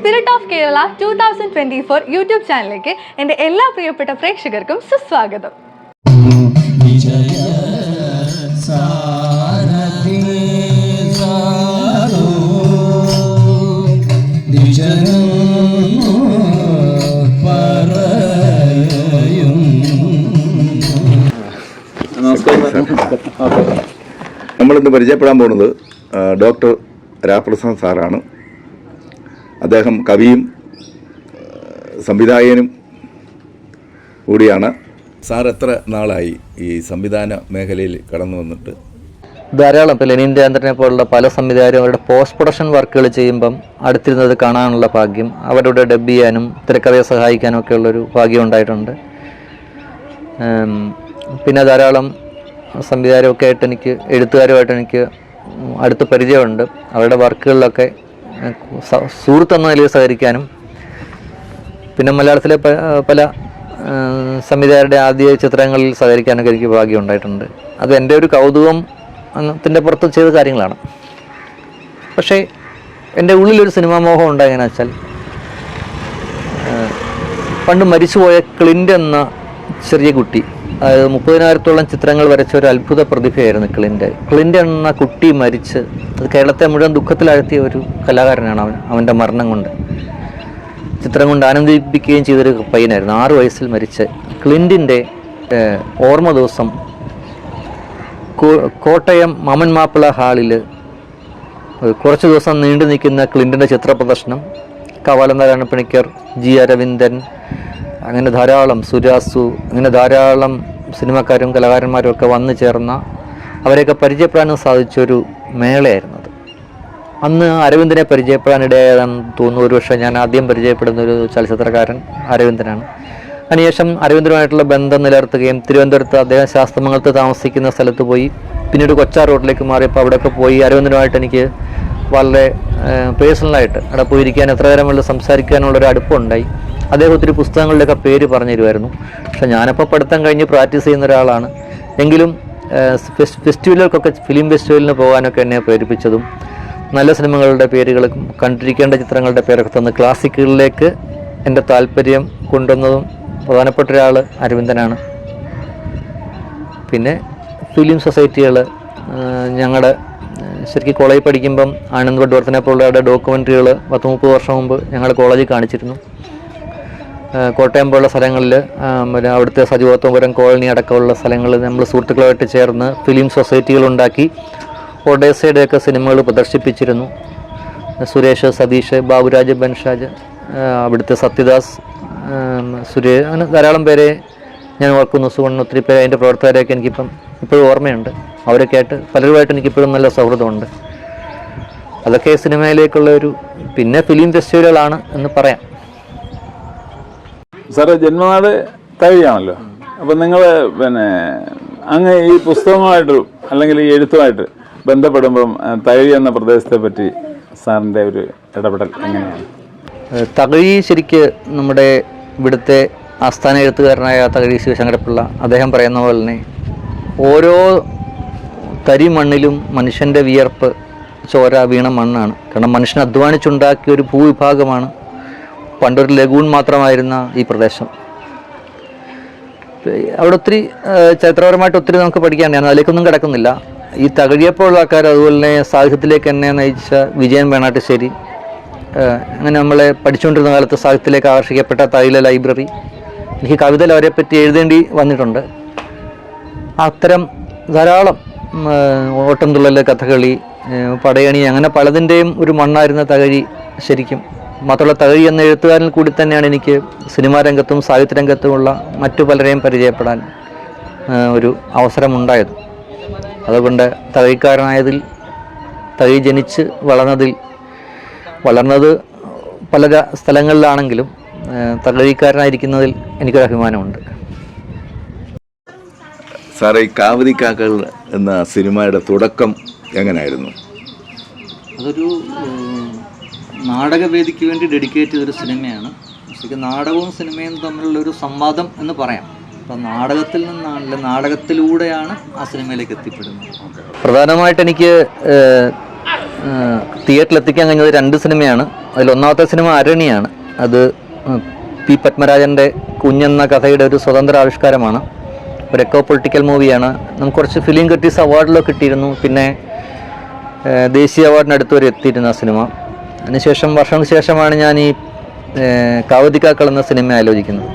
Spirit of Kerala two thousand twenty four YouTube ചാനലിലേക്ക് എന്റെ എല്ലാ പ്രിയപ്പെട്ട പ്രേക്ഷകർക്കും സുസ്വാഗതം. നമ്മളിന്ന് പരിചയപ്പെടാൻ പോകുന്നത് ഡോക്ടർ രാപ്രസാദ് സാറാണ്. അദ്ദേഹം കവിയും സംവിധായകനും കൂടിയാണ്. സാർ എത്ര നാളായി ഈ സംവിധാന മേഖലയിൽ കടന്നു വന്നിട്ട്? ധാരാളം. ഇപ്പോൾ ലെനിൻ പോലുള്ള പല സംവിധായകരും അവരുടെ പോസ്റ്റ് പ്രൊഡക്ഷൻ വർക്കുകൾ ചെയ്യുമ്പം അടുത്തിരുന്നത് കാണാനുള്ള ഭാഗ്യം അവരുടെ ഡബ് ചെയ്യാനും തിരക്കഥയെ സഹായിക്കാനും ഒക്കെ ഉള്ളൊരു ഭാഗ്യം ഉണ്ടായിട്ടുണ്ട്. പിന്നെ ധാരാളം സംവിധായകരൊക്കെ ആയിട്ട് എനിക്ക് എഴുത്തുകാരുമായിട്ട് എനിക്ക് അടുത്ത് പരിചയമുണ്ട്. അവരുടെ വർക്കുകളിലൊക്കെ സുഹൃത്ത് എന്ന നിലയിൽ സഹകരിക്കാനും. പിന്നെ മലയാളത്തിലെ പല സംവിധായകരുടെ ആദ്യ ചിത്രങ്ങളിൽ സഹകരിക്കാനൊക്കെ എനിക്ക് ഭാഗ്യം ഉണ്ടായിട്ടുണ്ട്. അത് എന്റെ ഒരു കൗതുകം ത്തിന്റെ പുറത്ത് ചെയ്ത കാര്യങ്ങളാണ്. പക്ഷേ എന്റെ ഉള്ളിലൊരു സിനിമാ മോഹം ഉണ്ടായെന്ന് വെച്ചാൽ പണ്ട് മരിച്ചുപോയ ക്ലിന്റ് എന്ന ചെറിയ കുട്ടി അതായത് മുപ്പതിനായിരത്തോളം ചിത്രങ്ങൾ വരച്ച ഒരു അത്ഭുത പ്രതിഭയായിരുന്നു ക്ലിന്റെ ക്ലിന്റെ എന്ന കുട്ടി മരിച്ച് അത് കേരളത്തെ മുഴുവൻ ദുഃഖത്തിലാഴ്ത്തിയ ഒരു കലാകാരനാണ് അവൻ അവന്റെ മരണം കൊണ്ട്. ചിത്രം കൊണ്ട് ആനന്ദിപ്പിക്കുകയും ചെയ്തൊരു പയ്യനായിരുന്നു ആറു വയസ്സിൽ മരിച്ച ക്ലിന്റിന്റെ ഏഹ്, ഓർമ്മ ദിവസം കോട്ടയം മമൻ മാപ്പിള ഹാളിൽ കുറച്ച് ദിവസം നീണ്ടു നിൽക്കുന്ന ക്ലിന്റിന്റെ ചിത്ര പ്രദർശനം കവാലനാരായണ പണിക്കർ ജി അരവിന്ദൻ അങ്ങനെ ധാരാളം സുരാസു അങ്ങനെ ധാരാളം സിനിമാക്കാരും കലാകാരന്മാരും ഒക്കെ വന്നു ചേർന്ന അവരെയൊക്കെ പരിചയപ്പെടാനും സാധിച്ചൊരു മേളയായിരുന്നു അത് അന്ന് അരവിന്ദനെ പരിചയപ്പെടാനിടയായതാണ് തോന്നുന്നു. ഒരു പക്ഷേ ഞാൻ ആദ്യം പരിചയപ്പെടുന്ന ഒരു ചലച്ചിത്രകാരൻ അരവിന്ദനാണ്. അതിനുശേഷം അരവിന്ദനുമായിട്ടുള്ള ബന്ധം നിലനിർത്തുകയും തിരുവനന്തപുരത്ത് അദ്ദേഹം ശാസ്ത്രമംഗലത്ത് താമസിക്കുന്ന സ്ഥലത്ത് പോയി. പിന്നീട് കൊച്ചാർ റോഡിലേക്ക് മാറിയപ്പോൾ അവിടെയൊക്കെ പോയി. അരവിന്ദനുമായിട്ട് എനിക്ക് വളരെ പേഴ്സണലായിട്ട് അവിടെ പോയിരിക്കാൻ എത്ര നേരം വേണ്ടി സംസാരിക്കാനുള്ളൊരു അടുപ്പമുണ്ടായി അദ്ദേഹം ഒത്തിരി പുസ്തകങ്ങളുടെയൊക്കെ പേര് പറഞ്ഞു തരുമായിരുന്നു. പക്ഷെ ഞാനപ്പോൾ പഠിത്തം കഴിഞ്ഞ് പ്രാക്ടീസ് ചെയ്യുന്ന ഒരാളാണ്. എങ്കിലും ഫെസ്റ്റിവലുകൾക്കൊക്കെ ഫിലിം ഫെസ്റ്റിവലിന് പോകാനൊക്കെ എന്നെ പ്രേരിപ്പിച്ചതും നല്ല സിനിമകളുടെ പേരുകളും കണ്ടിരിക്കേണ്ട ചിത്രങ്ങളുടെ പേരൊക്കെ തന്ന് ക്ലാസിക്കുകളിലേക്ക് എന്റെ താല്പര്യം കൊണ്ടുവന്നതും പ്രധാനപ്പെട്ട ഒരാൾ അരവിന്ദനാണ്. പിന്നെ ഫിലിം സൊസൈറ്റികൾ ഞങ്ങളുടെ ശരിക്കും കോളേജിൽ പഠിക്കുമ്പം ആനന്ദ് വഡ്വർദ്ധനെ പോലുള്ളവരുടെ ഡോക്യുമെന്ററികൾ പത്ത് മുപ്പത് വർഷം മുമ്പ് ഞങ്ങളുടെ കോളേജിൽ കാണിച്ചിരുന്നു. കോട്ടയം പോലുള്ള സ്ഥലങ്ങളിൽ പിന്നെ അവിടുത്തെ സജീവത്വപുരം കോളനി അടക്കമുള്ള സ്ഥലങ്ങളിൽ നമ്മൾ സുഹൃത്തുക്കളുമായിട്ട് ചേർന്ന് ഫിലിം സൊസൈറ്റികൾ ഉണ്ടാക്കി ഒഡേസയുടെയൊക്കെ സിനിമകൾ പ്രദർശിപ്പിച്ചിരുന്നു. സുരേഷ് സതീഷ് ബാബുരാജ് ബൻഷാജ് അവിടുത്തെ സത്യദാസ് സുരേ അങ്ങനെ ധാരാളം പേരെ ഞാൻ ഓർക്കുന്നു. സുവർണ ഒത്തിരി പേര് അതിന്റെ പ്രവർത്തകരെയൊക്കെ എനിക്കിപ്പം ഇപ്പോഴും ഓർമ്മയുണ്ട്. അവരൊക്കെ ആയിട്ട് പലരുമായിട്ട് എനിക്കിപ്പോഴും നല്ല സൗഹൃദമുണ്ട്. അതൊക്കെ സിനിമയിലേക്കുള്ള ഒരു പിന്നെ ഫിലിം ഫെസ്റ്റിവലുകളാണ് എന്ന് പറയാം. സാറേ ജന്മനാട് തഴിയാണല്ലോ അപ്പം നിങ്ങൾ പിന്നെ അങ്ങ് ഈ പുസ്തകമായിട്ട് അല്ലെങ്കിൽ ഈ എഴുത്തുമായിട്ട് ബന്ധപ്പെടുമ്പം തഴി എന്ന പ്രദേശത്തെ പറ്റി സാറിന്റെ ഒരു ഇടപെടൽ എങ്ങനെയാണ്? തകഴി ശരിക്ക് നമ്മുടെ ഇവിടുത്തെ ആസ്ഥാന എഴുത്തുകാരനായ തകഴി ശിവശങ്കരപ്പിള്ള അദ്ദേഹം പറയുന്ന പോലെ തന്നെ ഓരോ തരി മണ്ണിലും മനുഷ്യന്റെ വിയർപ്പ് ചോര വീണ മണ്ണാണ്. കാരണം മനുഷ്യൻ അധ്വാനിച്ചുണ്ടാക്കിയ ഒരു ഭൂവിഭാഗമാണ് പണ്ടൊരു ലഗൂൺ മാത്രമായിരുന്ന ഈ പ്രദേശം. അവിടെ ഒത്തിരി ചരിത്രപരമായിട്ട് ഒത്തിരി നമുക്ക് പഠിക്കാൻ ഞാൻ അതിലേക്കൊന്നും കിടക്കുന്നില്ല. ഈ തകഴിയപ്പോഴുള്ള ആൾക്കാർ അതുപോലെ തന്നെ സാഹിത്യത്തിലേക്ക് എന്നെ നയിച്ച വിജയൻ വേണാട്ടുശ്ശേരി അങ്ങനെ നമ്മളെ പഠിച്ചുകൊണ്ടിരുന്ന കാലത്ത് സാഹിത്യത്തിലേക്ക് ആകർഷിക്കപ്പെട്ട തൈല ലൈബ്രറി. എനിക്ക് കവിതയിൽ അവരെ പറ്റി എഴുതേണ്ടി വന്നിട്ടുണ്ട്. അത്തരം ധാരാളം ഓട്ടംതുള്ളൽ കഥകളി പടയണി അങ്ങനെ പലതിന്റെയും ഒരു മണ്ണായിരുന്ന തകഴി ശരിക്കും. മാത്രമല്ല തകഴി എന്ന എഴുത്തുകാരിൽ കൂടി തന്നെയാണ് എനിക്ക് സിനിമാ രംഗത്തും സാഹിത്യ രംഗത്തുമുള്ള മറ്റു പലരെയും പരിചയപ്പെടാൻ ഒരു അവസരമുണ്ടായത്. അതുകൊണ്ട് തകഴിക്കാരനായതിൽ തകഴി ജനിച്ച് വളർന്നതിൽ വളർന്നത് പല സ്ഥലങ്ങളിലാണെങ്കിലും തകഴിക്കാരനായിരിക്കുന്നതിൽ എനിക്കൊരു അഭിമാനമുണ്ട്. സാറേ ഈ കാവതിക്കാക്കൾ എന്ന സിനിമയുടെ തുടക്കം എങ്ങനെയായിരുന്നു അതൊരു നാടകവേദിക്ക് വേണ്ടി ഡെഡിക്കേറ്റ് ചെയ്തൊരു സിനിമയാണ്. ശരിക്കും നാടകവും സിനിമയും തമ്മിലുള്ള ഒരു സംവാദം എന്ന് പറയാം. അപ്പം നാടകത്തിൽ നിന്നാണല്ലോ നാടകത്തിലൂടെയാണ് ആ സിനിമയിലേക്ക് എത്തിപ്പെടുന്നത്. പ്രധാനമായിട്ട് എനിക്ക് തിയേറ്ററിൽ എത്തിക്കാൻ കഴിഞ്ഞത് രണ്ട് സിനിമയാണ്. അതിൽ ഒന്നാമത്തെ സിനിമ അരണിയാണ്. അത് പി പത്മരാജന്റെ കുഞ്ഞെന്ന കഥയുടെ ഒരു സ്വതന്ത്ര ആവിഷ്കാരമാണ്. ഒരു എക്കോ പൊളിറ്റിക്കൽ മൂവിയാണ് നമുക്ക് കുറച്ച് ഫിലിം ക്രിറ്റിക്സ് അവാർഡിലൊക്കെ കിട്ടിയിരുന്നു. പിന്നെ ദേശീയ അവാർഡിനടുത്ത് വരെ എത്തിയിരുന്ന സിനിമ. അതിനുശേഷം വർഷങ്ങൾക്ക് ശേഷമാണ് ഞാൻ ഈ കാവതിക്കാക്കൾ എന്ന സിനിമ ആലോചിക്കുന്നത്.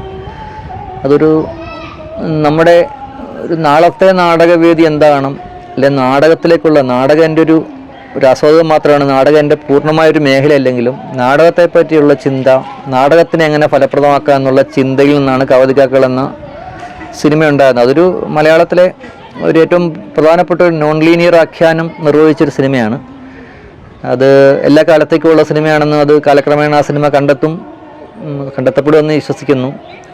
അതൊരു നമ്മുടെ ഒരു നാളത്തെ നാടകവേദി എന്താണ് അല്ലെ നാടകത്തിലേക്കുള്ള നാടകം എന്റെ ഒരു ഒരു ആസ്വാദകം മാത്രമാണ് നാടകം എന്റെ പൂർണമായൊരു മേഖലയല്ലെങ്കിലും നാടകത്തെ പറ്റിയുള്ള ചിന്ത നാടകത്തിനെ എങ്ങനെ ഫലപ്രദമാക്കുക എന്നുള്ള ചിന്തയിൽ നിന്നാണ് കവതികാക്കൾ എന്ന സിനിമ ഉണ്ടായിരുന്നത് അതൊരു മലയാളത്തിലെ ഒരു ഏറ്റവും പ്രധാനപ്പെട്ട ഒരു നോൺ ലീനിയർ ആഖ്യാനം നിർവഹിച്ചൊരു സിനിമയാണ്. അത് എല്ലാ കാലത്തേക്കുമുള്ള സിനിമയാണെന്നും അത് കാലക്രമേണ ആ സിനിമ കണ്ടെത്തും കണ്ടെത്തപ്പെടുമെന്ന് വിശ്വസിക്കുന്നു.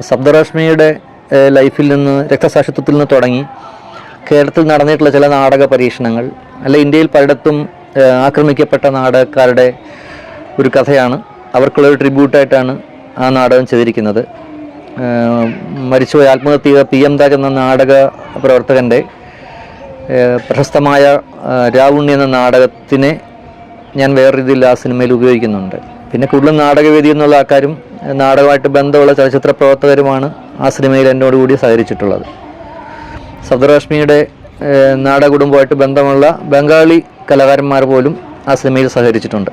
ശബ്ദരശ്മിയുടെ ലൈഫിൽ നിന്ന് രക്തസാക്ഷിത്വത്തിൽ നിന്ന് തുടങ്ങി കേരളത്തിൽ നടന്നിട്ടുള്ള ചില നാടക പരീക്ഷണങ്ങൾ അല്ല ഇന്ത്യയിൽ പലയിടത്തും ആക്രമിക്കപ്പെട്ട നാടകക്കാരുടെ ഒരു കഥയാണ്. അവർക്കുള്ള ഒരു ട്രിബ്യൂട്ടായിട്ടാണ് ആ നാടകം ചെയ്തിരിക്കുന്നത്. മരിച്ചുപോയ ആത്മഹത്യ പി എം ദാഗ് എന്ന നാടക പ്രവർത്തകന്റെ പ്രശസ്തമായ രാവുണ്ണി എന്ന നാടകത്തിനെ ഞാൻ വേറെ രീതിയിൽ ആ സിനിമയിൽ ഉപയോഗിക്കുന്നുണ്ട്. പിന്നെ കൂടുതലും നാടകവേദി എന്നുള്ള ആൾക്കാരും നാടകമായിട്ട് ബന്ധമുള്ള ചലച്ചിത്ര പ്രവർത്തകരുമാണ് ആ സിനിമയിൽ എന്നോട് കൂടി സഹകരിച്ചിട്ടുള്ളത്. സബ്ദരാഷ്മിയുടെ നാടകുടുംബമായിട്ട് നാടക കുടുംബമായിട്ട് ബന്ധമുള്ള ബംഗാളി കലാകാരന്മാർ പോലും ആ സിനിമയിൽ സഹകരിച്ചിട്ടുണ്ട്.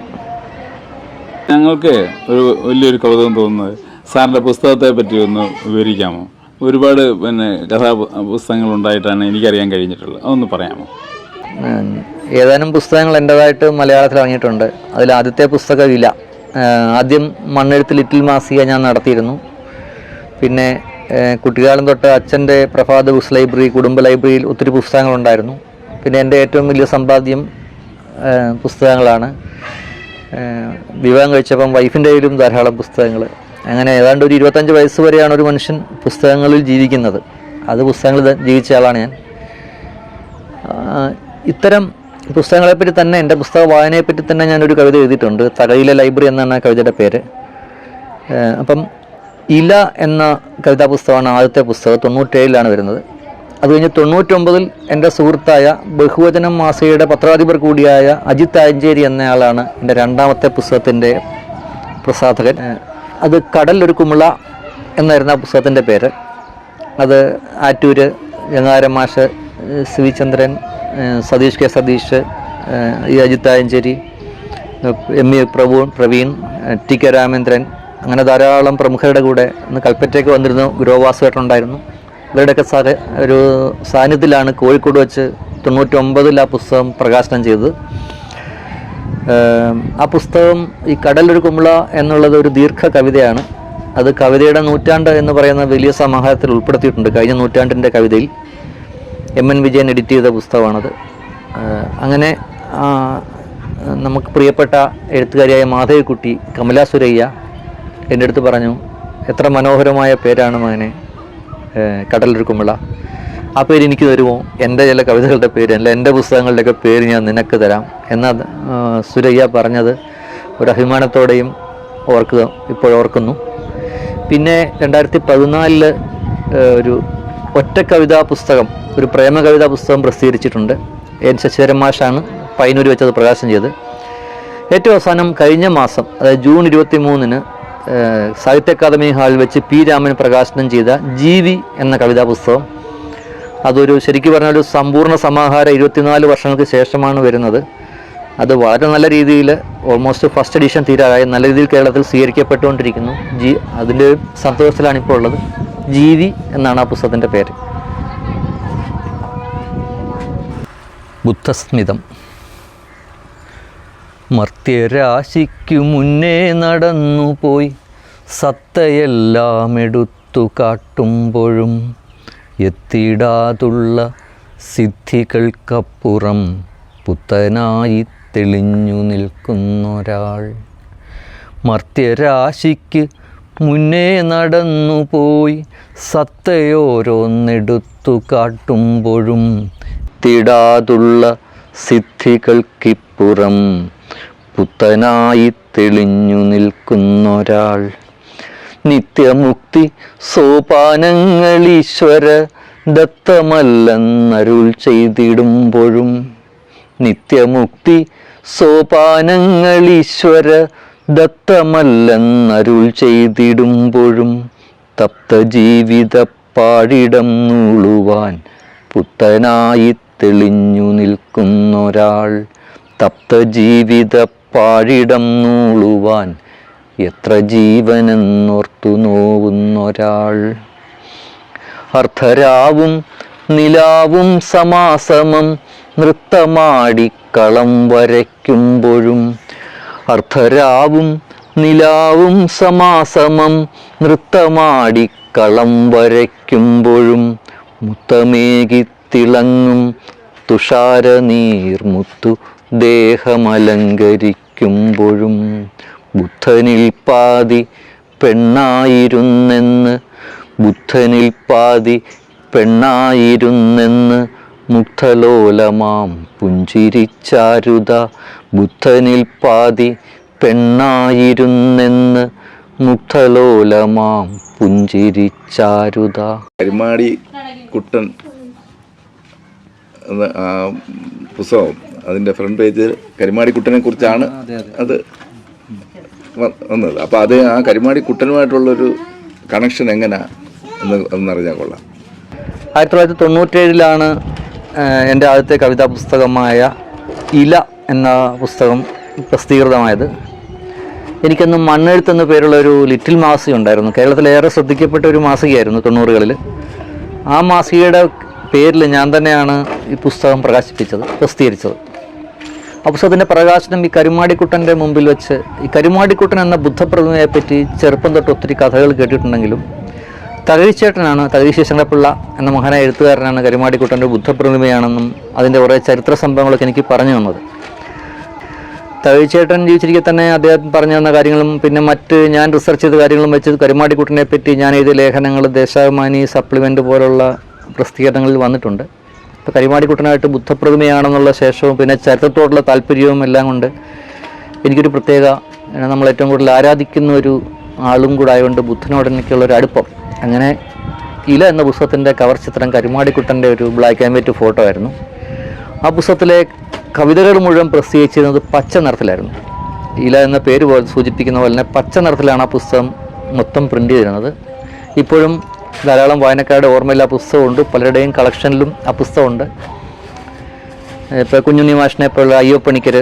ഞങ്ങൾക്ക് ഒരു വലിയൊരു കൗതുകം തോന്നുന്നത് സാറിന്റെ പുസ്തകത്തെ പറ്റി ഒന്ന് വിവരിക്കാമോ? ഒരുപാട് പിന്നെ കഥാ പുസ്തകങ്ങൾ ഉണ്ടായിട്ടാണ് എനിക്കറിയാൻ കഴിഞ്ഞിട്ടുള്ളത്. അതൊന്ന് പറയാമോ? ഏതാനും പുസ്തകങ്ങൾ എന്റെതായിട്ട് മലയാളത്തിൽ ഇറങ്ങിയിട്ടുണ്ട്. അതിൽ ആദ്യത്തെ പുസ്തകം വില ആദ്യം മണ്ണെഴുത്ത് ലിറ്റിൽ മാസിക ഞാൻ നടത്തിയിരുന്നു. പിന്നെ കുട്ടിക്കാലം തൊട്ട് അച്ഛന്റെ പ്രഭാത ബുക്സ് ലൈബ്രറി കുടുംബ ലൈബ്രറിയിൽ ഒത്തിരി പുസ്തകങ്ങളുണ്ടായിരുന്നു. പിന്നെ എന്റെ ഏറ്റവും വലിയ സമ്പാദ്യം പുസ്തകങ്ങളാണ് വിവാഹം കഴിച്ചപ്പം വൈഫിന്റെ കയ്യിലും ധാരാളം പുസ്തകങ്ങൾ. അങ്ങനെ ഏതാണ്ട് ഒരു ഇരുപത്തഞ്ച് വയസ്സ് വരെയാണ് ഒരു മനുഷ്യൻ പുസ്തകങ്ങളിൽ ജീവിക്കുന്നത്. അത് പുസ്തകങ്ങളിൽ ജീവിച്ച ആളാണ് ഞാൻ. ഇത്തരം പുസ്തകങ്ങളെപ്പറ്റി തന്നെ എന്റെ പുസ്തക വായനയെപ്പറ്റി തന്നെ ഞാനൊരു കവിത എഴുതിയിട്ടുണ്ട്. തകയിലെ ലൈബ്രറി എന്നാണ് ആ കവിതയുടെ പേര്. അപ്പം ഇല എന്ന കവിതാ പുസ്തകമാണ് ആദ്യത്തെ പുസ്തകം തൊണ്ണൂറ്റേഴിലാണ് വരുന്നത്. അത് കഴിഞ്ഞ് തൊണ്ണൂറ്റൊമ്പതിൽ എന്റെ സുഹൃത്തായ ബഹുവചനം മാസികയുടെ പത്രാധിപർ കൂടിയായ അജിത് ആഞ്ചേരി എന്നയാളാണ് എന്റെ രണ്ടാമത്തെ പുസ്തകത്തിന്റെ പ്രസാധകൻ. അത് കടൽ ഒരു കുമിള എന്നായിരുന്നു ആ പുസ്തകത്തിന്റെ പേര്. അത് ആറ്റൂര് ഗംഗാരം മാഷ് Satheesh K Satheesh E E Ajith Ayancheri M E Prabhu Praveen T K Ramendran അങ്ങനെ ധാരാളം പ്രമുഖരുടെ കൂടെ ഇന്ന് കൽപ്പറ്റയ്ക്ക് വന്നിരുന്നു ഗുരുവാസുമായിട്ടുണ്ടായിരുന്നു ഇവരുടെയൊക്കെ സഹ ഒരു സാന്നിധ്യത്തിലാണ് കോഴിക്കോട് വെച്ച് തൊണ്ണൂറ്റി ഒമ്പതിൽ ആ പുസ്തകം പ്രകാശനം ചെയ്തത്. ആ പുസ്തകം ഈ കടലൊരു കുമ്പള എന്നുള്ളത് ഒരു ദീർഘ കവിതയാണ് അത് കവിതയുടെ നൂറ്റാണ്ട് എന്ന് പറയുന്ന വലിയ സമാഹാരത്തിൽ ഉൾപ്പെടുത്തിയിട്ടുണ്ട് കഴിഞ്ഞ നൂറ്റാണ്ടിന്റെ കവിതയിൽ. എം എൻ വിജയൻ എഡിറ്റ് ചെയ്ത പുസ്തകമാണത്. അങ്ങനെ നമുക്ക് പ്രിയപ്പെട്ട എഴുത്തുകാരിയായ മാധവിക്കുട്ടി കമലാ സുരയ്യ എന്റെ അടുത്ത് പറഞ്ഞു എത്ര മനോഹരമായ പേരാണ് മകനെ കടലൊരു കുമ്പള. ആ പേര് എനിക്ക് തരുമോ? എന്റെ ചില കവിതകളുടെ പേര് അല്ല എന്റെ പുസ്തകങ്ങളുടെയൊക്കെ പേര് ഞാൻ നിനക്ക് തരാം. എന്ന സുരയ്യ പറഞ്ഞത് ഒരു അഭിമാനത്തോടെയും ഓർക്കുക ഇപ്പോഴോർക്കുന്നു പിന്നെ രണ്ടായിരത്തി പതിനാലിൽ ഒരു ഒറ്റ കവിതാ പുസ്തകം ഒരു പ്രേമ കവിതാ പുസ്തകം പ്രസിദ്ധീകരിച്ചിട്ടുണ്ട്. എൻ ശശിധരൻ മാഷാണ് പൈനൂർ വെച്ചത് പ്രകാശനം ചെയ്ത് ഏറ്റവും അവസാനം കഴിഞ്ഞ മാസം അതായത് ജൂൺ ഇരുപത്തി മൂന്നിന് സാഹിത്യ അക്കാദമി ഹാളിൽ വെച്ച് പി രാമൻ പ്രകാശനം ചെയ്ത ജീവി എന്ന കവിതാ പുസ്തകം. അതൊരു ശരിക്കും പറഞ്ഞാൽ ഒരു സമ്പൂർണ സമാഹാരം ഇരുപത്തിനാല് വർഷങ്ങൾക്ക് ശേഷമാണ് വരുന്നത്. അത് വളരെ നല്ല രീതിയിൽ ഓൾമോസ്റ്റ് ഫസ്റ്റ് എഡിഷൻ തീരാറായി. നല്ല രീതിയിൽ കേരളത്തിൽ സ്വീകരിക്കപ്പെട്ടുകൊണ്ടിരിക്കുന്നു. ജി അതിന്റെ സന്തോഷത്തിലാണ് ഇപ്പോൾ ഉള്ളത്. ജീവി എന്നാണ് ആ പുസ്തകത്തിന്റെ പേര്. ബുദ്ധസ്മിതം. മർത്യരാശിക്കു മുന്നേ നടന്നുപോയി സത്തയെല്ലാം എടുത്തു കാട്ടുമ്പോഴും എത്തിടാതുള്ള സിദ്ധികൾക്കപ്പുറം പുത്തനായി തെളിഞ്ഞു നിൽക്കുന്നൊരാൾ. മർത്യരാശിക്ക് മുന്നേ നടന്നുപോയി സത്തയോരോന്നെടുത്തു കാട്ടുമ്പോഴും തിടാതുള്ള സിദ്ധികൾക്കിപ്പുറം പുത്തനായി തെളിഞ്ഞു നിൽക്കുന്നൊരാൾ. നിത്യമുക്തി സോപാനങ്ങൾ ഈശ്വര ദത്തമല്ലെന്നരുൾ ചെയ്തിടുമ്പോഴും നിത്യമുക്തി സോപാനങ്ങൾ ഈശ്വര ദത്തമല്ലെന്നരുൾ ചെയ്തിടുമ്പോഴും തപ്ത ജീവിത പാടിടം നൂളുവാൻ പുത്തനായി തെളിഞ്ഞു നിൽക്കുന്നൊരാൾ തപ്ത ജീവിത പാഴിടം നൂളുവാൻ എത്ര ജീവനെന്നോർത്തു നോവുന്നൊരാൾ. അർദ്ധരാവും നിലാവും സമാസമം നൃത്തമാടിക്കളം വരയ്ക്കുമ്പോഴും അർദ്ധരാവും നിലാവും സമാസമം നൃത്തമാടിക്കളം വരയ്ക്കുമ്പോഴും മുത്തമേകി തിളങ്ങും തുഷാര നീർമുത്തു ദേഹമലങ്കരിക്കുമ്പോഴും ബുദ്ധനിൽ പാതി പെണ്ണായിരുന്നെന്ന് ബുദ്ധനിൽ പാതി പെണ്ണായിരുന്നെന്ന് മുക്തലോലമാം പുഞ്ചിരിച്ചാരുത ബുദ്ധനിൽ പാതി പെണ്ണായിരുന്നെന്ന് മുക്തലോലമാം പുഞ്ചിരിച്ചാരുത. കരിമാടി കുട്ടൻ എന്ന ആ പുസ്തകം അതിന്റെ ഫ്രണ്ട് പേജ് കരിമാടി കുട്ടനെ കുറിച്ചാണ് അത് വന്നത്. അപ്പോൾ അത് ആ കരിമാടി കുട്ടനുമായിട്ടുള്ളൊരു കണക്ഷൻ എങ്ങനെയാ എന്ന് ഒന്നറിഞ്ഞാൽ കൊള്ളാം. ആയിരത്തി തൊള്ളായിരത്തി തൊണ്ണൂറ്റേഴിലാണ് എന്റെ ആദ്യത്തെ കവിതാ പുസ്തകമായ ഇല എന്ന പുസ്തകം പ്രസിദ്ധീകൃതമായത്. എനിക്കന്ന് മണ്ണെഴുത്ത് എന്ന പേരുള്ള ഒരു ലിറ്റിൽ മാസിക ഉണ്ടായിരുന്നു. കേരളത്തിലേറെ ശ്രദ്ധിക്കപ്പെട്ട ഒരു മാസികയായിരുന്നു തൊണ്ണൂറുകളിൽ ആ മാസികയുടെ പേരിൽ ഞാൻ തന്നെയാണ് ഈ പുസ്തകം പ്രകാശിപ്പിച്ചത് പ്രസിദ്ധീകരിച്ചത്. ആ പുസ്തകത്തിന്റെ പ്രകാശനം ഈ കരുമാടിക്കുട്ടന്റെ മുമ്പിൽ വെച്ച് ഈ കരുമാടിക്കുട്ടൻ എന്ന ബുദ്ധപ്രതിമയെപ്പറ്റി ചെറുപ്പം തൊട്ട് ഒത്തിരി കഥകൾ കേട്ടിട്ടുണ്ടെങ്കിലും തകഴിച്ചേട്ടനാണ് തകഴി ശേഷങ്ങളപ്പിള്ള എന്ന മഹാനായ എഴുത്തുകാരനാണ് കരുമാടിക്കുട്ടന്റെ ബുദ്ധപ്രതിമയാണെന്നും അതിന്റെ കുറേ ചരിത്ര സംഭവങ്ങളൊക്കെ എനിക്ക് പറഞ്ഞു തന്നത്. തകഴിച്ചേട്ടൻ ജീവിച്ചിരിക്കെ തന്നെ അദ്ദേഹം പറഞ്ഞു തന്ന കാര്യങ്ങളും പിന്നെ മറ്റ് ഞാൻ റിസർച്ച് ചെയ്ത കാര്യങ്ങളും വെച്ച് കരുമാടിക്കുട്ടനെ പറ്റി ഞാൻ എഴുതിയ ലേഖനങ്ങൾ ദേശാഭിമാനി സപ്ലിമെന്റ് പോലുള്ള പ്രസിദ്ധീകരണങ്ങളിൽ വന്നിട്ടുണ്ട്. ഇപ്പോൾ കരുമാടിക്കുട്ടനായിട്ട് ബുദ്ധപ്രതിമയാണെന്നുള്ള ശേഷവും പിന്നെ ചരിത്രത്തോടുള്ള താല്പര്യവും എല്ലാം കൊണ്ട് എനിക്കൊരു പ്രത്യേക നമ്മൾ ഏറ്റവും കൂടുതൽ ആരാധിക്കുന്ന ഒരു ആളും കൂടെ ആയതുകൊണ്ട് ബുദ്ധനോട് എനിക്കുള്ളൊരു അടുപ്പം. അങ്ങനെ ഇല എന്ന പുസ്തകത്തിന്റെ കവർ ചിത്രം കരുമാടിക്കുട്ടന്റെ ഒരു ബ്ലാക്ക് ആൻഡ് വൈറ്റ് ഫോട്ടോ ആയിരുന്നു. ആ പുസ്തകത്തിലെ കവിതകൾ മുഴുവൻ പ്രസിദ്ധീകരിച്ചിരുന്നത് പച്ച നിറത്തിലായിരുന്നു. ഇല എന്ന പേര് സൂചിപ്പിക്കുന്ന പോലെ തന്നെ പച്ച നിറത്തിലാണ് ആ പുസ്തകം മൊത്തം പ്രിന്റ് ചെയ്തിരുന്നത്. ഇപ്പോഴും ധാരാളം വായനക്കാരുടെ ഓർമ്മയിൽ ആ പുസ്തകമുണ്ട് പലരുടെയും കളക്ഷനിലും ആ പുസ്തകമുണ്ട്. ഇപ്പോൾ കുഞ്ഞുണ്ണി മാഷിനെ പോലുള്ള അയ്യോപ്പണിക്കർ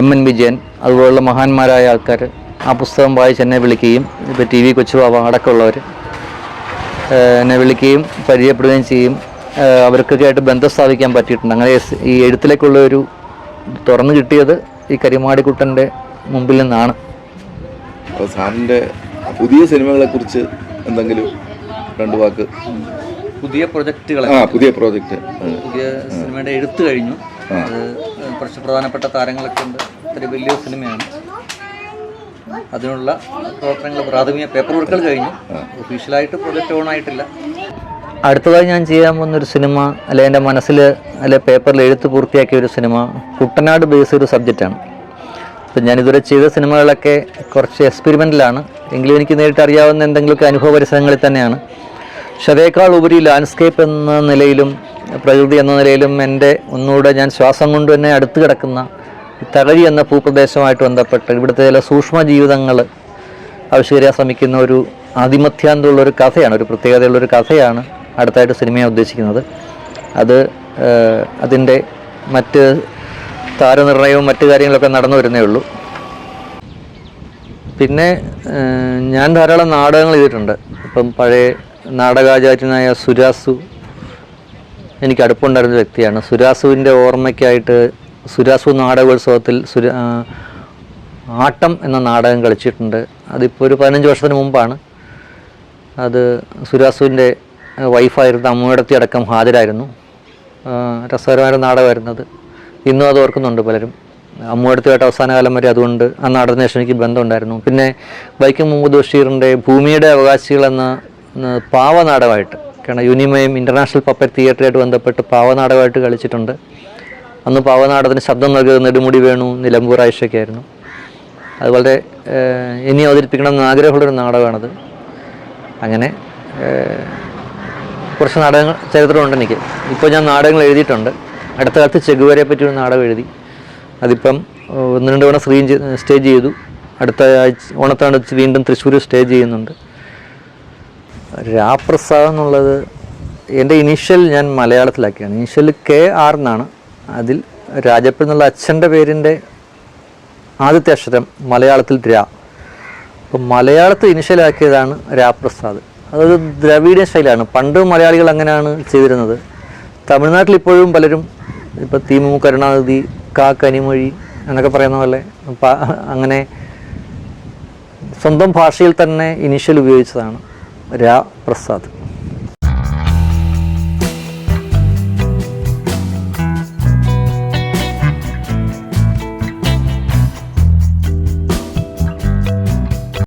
എം എൻ വിജയൻ അതുപോലുള്ള മഹാന്മാരായ ആൾക്കാർ ആ പുസ്തകം വായിച്ച് എന്നെ വിളിക്കുകയും ഇപ്പോൾ ടി വി കൊച്ചുബാബ അടക്കമുള്ളവർ എന്നെ വിളിക്കുകയും പരിചയപ്പെടുകയും ചെയ്യും. അവർക്കൊക്കെ ആയിട്ട് ബന്ധം സ്ഥാപിക്കാൻ പറ്റിയിട്ടുണ്ട്. അങ്ങനെ ഈ എഴുത്തിലേക്കുള്ള ഒരു തുറന്നു കിട്ടിയത് ഈ കരിമാടിക്കുട്ടന്റെ മുമ്പിൽ നിന്നാണ്. അപ്പോൾ സാറിന്റെ പുതിയ സിനിമകളെ കുറിച്ച് എന്തെങ്കിലും രണ്ട് വാക്ക്? പുതിയ പ്രൊജക്റ്റുകൾ ആ പുതിയ പ്രോജക്റ്റ്. പുതിയ സിനിമയുടെ എഴുത്ത് കഴിഞ്ഞു. അത് കുറച്ച് പ്രധാനപ്പെട്ട താരങ്ങളൊക്കെ ഉണ്ട്. ഇത്ര വലിയ സിനിമയാണ്. അതിനുള്ള പ്രവർത്തനങ്ങൾ പ്രാഥമിക പേപ്പർ വർക്കുകൾ കഴിഞ്ഞു. ഒഫീഷ്യലായിട്ട് പ്രൊജക്റ്റ് ഓൺ ആയിട്ടില്ല. അടുത്തതായി ഞാൻ ചെയ്യാൻ പോകുന്ന ഒരു സിനിമ അല്ലെ എന്റെ മനസ്സിൽ അല്ലെ പേപ്പറിൽ എഴുത്ത് പൂർത്തിയാക്കിയ ഒരു സിനിമ കുട്ടനാട് ബേസ് ഒരു സബ്ജക്റ്റാണ് അപ്പം ഞാൻ ഇതുവരെ ചെയ്ത സിനിമകളൊക്കെ കുറച്ച് എക്സ്പെരിമെന്റലാണ് എങ്കിലും എനിക്ക് നേരിട്ട് അറിയാവുന്ന എന്തെങ്കിലുമൊക്കെ അനുഭവ പരിസരങ്ങളിൽ തന്നെയാണ്. പക്ഷെ അതേക്കാൾ ഉപരി ലാൻഡ്സ്കേപ്പ് എന്ന നിലയിലും പ്രകൃതി എന്ന നിലയിലും എന്റെ ഒന്നുകൂടെ ഞാൻ ശ്വാസം കൊണ്ട് തന്നെ അടുത്ത് കിടക്കുന്ന തകഴി എന്ന ഭൂപ്രദേശമായിട്ട് ബന്ധപ്പെട്ട് ഇവിടുത്തെ ചില സൂക്ഷ്മ ജീവിതങ്ങൾ ആവിഷ്കരിക്കാൻ ശ്രമിക്കുന്ന ഒരു ആദിമധ്യാന്തമുള്ള ഒരു കഥയാണ് ഒരു പ്രത്യേകതയുള്ളൊരു കഥയാണ്. അടുത്തായിട്ട് സിനിമയാണ് ഉദ്ദേശിക്കുന്നത്. അത് അതിന്റെ മറ്റ് താരനിർണയവും മറ്റു കാര്യങ്ങളൊക്കെ നടന്നു വരുന്നേ ഉള്ളൂ. പിന്നെ ഞാൻ ധാരാളം നാടകങ്ങൾ ചെയ്തിട്ടുണ്ട്. ഇപ്പം പഴയ നാടകാചാര്യനായ സുരാസു എനിക്ക് അടുപ്പുണ്ടായിരുന്ന വ്യക്തിയാണ്. സുരാസുവിന്റെ ഓർമ്മയ്ക്കായിട്ട് സുരാസു നാടകോത്സവത്തിൽ സുര ആട്ടം എന്ന നാടകം കളിച്ചിട്ടുണ്ട്. അതിപ്പോൾ ഒരു പതിനഞ്ച് വർഷത്തിന് മുമ്പാണ്. അത് സുരാസുവിന്റെ വൈഫായിരുന്ന അമ്മയുടെ അടക്കം ഹാജരായിരുന്നു. രസകരമായ നാടകമായിരുന്നത് ഇന്നും അത് ഓർക്കുന്നുണ്ട് പലരും. അമ്മൂടത്തിയായിട്ട് അവസാന കാലം വരെ അതുകൊണ്ട് ആ നാടകത്തിന് ശേഷം എനിക്ക് ബന്ധമുണ്ടായിരുന്നു. പിന്നെ വൈക്കം മുഹമ്മദ് ബഷീറിന്റെ ഭൂമിയുടെ അവകാശികൾ എന്ന പാവ നാടകമായിട്ട് കാരണം യൂനിമയം ഇന്റർനാഷണൽ പപ്പറ്റ് തിയേറ്ററായിട്ട് ബന്ധപ്പെട്ട് പാവ നാടകമായിട്ട് കളിച്ചിട്ടുണ്ട്. അന്ന് പാവനാടകത്തിന് ശബ്ദം നൽകിയത് നെടുമുടി വേണു നിലമ്പൂർ ആയിഷയ്ക്കായിരുന്നു അത് വളരെ ഇനി അവതരിപ്പിക്കണമെന്ന് ആഗ്രഹമുള്ളൊരു നാടകമാണത്. അങ്ങനെ കുറച്ച് നാടകങ്ങൾ ചരിത്രമുണ്ട് എനിക്ക്. ഇപ്പോൾ ഞാൻ നാടകങ്ങൾ എഴുതിയിട്ടുണ്ട്. അടുത്ത കാലത്ത് ചെഗുവരെ പറ്റി ഒരു നാടകം എഴുതി. അതിപ്പം ഒന്ന് രണ്ട് തവണ സ്ക്രീൻ സ്റ്റേജ് ചെയ്തു. അടുത്ത ആഴ്ച ഓണത്താണ് വീണ്ടും തൃശ്ശൂർ സ്റ്റേജ് ചെയ്യുന്നുണ്ട്. രാപ്രസാദ് എന്നുള്ളത് എന്റെ ഇനീഷ്യൽ ഞാൻ മലയാളത്തിലാക്കിയാണ്. ഇനീഷ്യൽ കെ ആർ എന്നാണ്. അതിൽ രാജപ്പൻ എന്നുള്ള അച്ഛന്റെ പേരിന്റെ ആദ്യത്തെ അക്ഷരം മലയാളത്തിൽ രാ. അപ്പം മലയാളത്തിൽ ഇനിഷ്യലാക്കിയതാണ് രാപ്രസാദ്. അതൊരു ദ്രവീഡിയൻ സ്റ്റൈലാണ് പണ്ട് മലയാളികൾ അങ്ങനെയാണ് ചെയ്തിരുന്നത്. തമിഴ്നാട്ടിൽ ഇപ്പോഴും പലരും ഇപ്പോൾ തീമു കരുണാനിധി കാ കനിമൊഴി എന്നൊക്കെ പറയുന്ന പോലെ അങ്ങനെ സ്വന്തം ഭാഷയിൽ തന്നെ ഇനിഷ്യൽ ഉപയോഗിച്ചതാണ് രാ പ്രസാദ്.